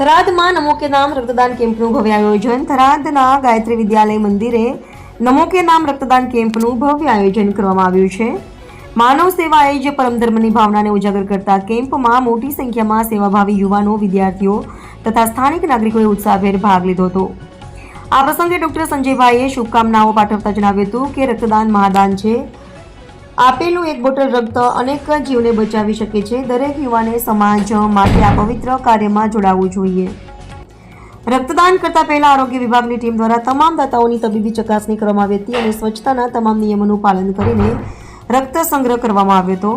થરાદમાં નમો કે નામ રક્તદાન કેમ્પનું ભવ્ય આયોજન. થરાદના ગાયત્રી વિદ્યાલય મંદિરે નમો કે નામ રક્તદાન કેમ્પનું ભવ્ય આયોજન કરવામાં આવ્યું છે. માનવ સેવા એ જ પરમ ધર્મની ભાવનાને ઉજાગર કરતા કેમ્પમાં મોટી સંખ્યામાં સેવાભાવી યુવાનો, વિદ્યાર્થીઓ તથા સ્થાનિક નાગરિકોએ ઉત્સાહભેર ભાગ લીધો હતો. આ પ્રસંગે ડોક્ટર સંજયભાઈએ શુભકામનાઓ પાઠવતા જણાવ્યું હતું કે રક્તદાન મહાદાન છે. આપેલું એક બોટલ રક્ત અનેક જીવને બચાવી શકે છે. દરેક યુવાને સમાજ માટે આ પવિત્ર કાર્યમાં જોડાવવું જોઈએ. રક્તદાન કરતા પહેલા આરોગ્ય વિભાગની ટીમ દ્વારા તમામ દાતાઓની તબીબી ચકાસણી કરવામાં આવી હતી અને સ્વચ્છતાના તમામ નિયમોનું પાલન કરીને રક્ત સંગ્રહ કરવામાં આવ્યો હતો.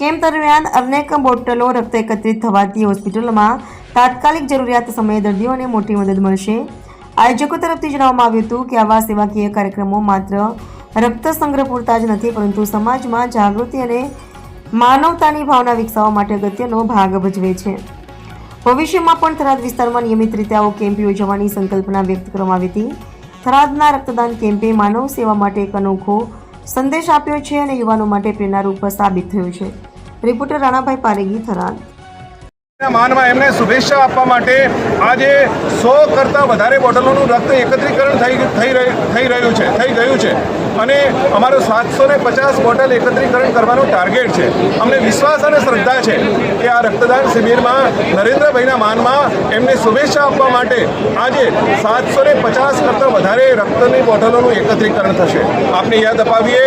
કેમ્પ દરમિયાન અનેક બોટલો રક્ત એકત્રિત થવાથી હોસ્પિટલમાં તાત્કાલિક જરૂરિયાત સમયે દર્દીઓને મોટી મદદ મળશે. આયોજકો તરફથી જણાવવામાં આવ્યું હતું કે આવા સેવાકીય કાર્યક્રમો માત્ર રક્ત સંગ્રહ પૂરતા જ નથી, પરંતુ સમાજમાં જાગૃતિ અને માનવતાની ભાવના વિકસાવવા માટે અગત્યનો ભાગ ભજવે છે. ભવિષ્યમાં પણ થરાદ વિસ્તારમાં નિયમિત રીતે આવો કેમ્પ યોજવાની સંકલ્પના વ્યક્ત કરવામાં આવી હતી. થરાદના રક્તદાન કેમ્પે માનવ સેવા માટે એક અનોખો સંદેશ આપ્યો છે અને યુવાનો માટે પ્રેરણારૂપ સાબિત થયું છે. રિપોર્ટર રાણાભાઈ પારેગી, થરાદ. માનમાં એમને શુભેચ્છા આપવા માટે આજે સો કરતાં વધારે બોટલોનું રક્ત એકત્રીકરણ થઈ થઈ રહ્યું- છે, થઈ ગયું છે. અને અમારો સાતસો ને પચાસ બોટલ એકત્રીકરણ કરવાનો ટાર્ગેટ છે. અમને વિશ્વાસ અને શ્રદ્ધા છે કે આ રક્તદાન શિબિરમાં નરેન્દ્રભાઈના માનમાં એમને શુભેચ્છા આપવા માટે આજે સાતસો ને પચાસ કરતાં વધારે રક્તની બોટલોનું એકત્રીકરણ થશે. આપને યાદ અપાવીએ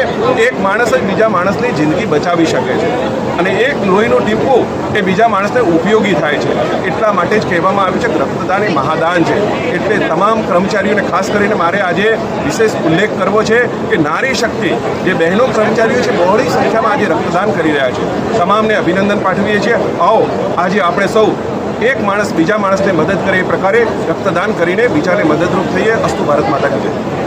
એક માણસ જ બીજા માણસની જિંદગી બચાવી શકે છે. અને એક લોહીનું ટીપું એ બીજા માણસને ઉપયોગી થાય છે. એટલા માટે જ કહેવામાં આવ્યું છે કે રક્તદાન એ મહાદાન છે. એટલે તમામ કર્મચારીઓને, ખાસ કરીને મારે આજે વિશેષ ઉલ્લેખ કરવો છે કે નારી શક્તિ, જે બહેનો કર્મચારીઓ છે, બહોળી સંખ્યામાં આજે રક્તદાન કરી રહ્યા છે. તમામને અભિનંદન પાઠવીએ છીએ. આવો, આજે આપણે સૌ એક માણસ બીજા માણસને મદદ કરે એ પ્રકારે રક્તદાન કરીને બીજાને મદદરૂપ થઈએ. અસ્તુ ભારત માતા કી જય.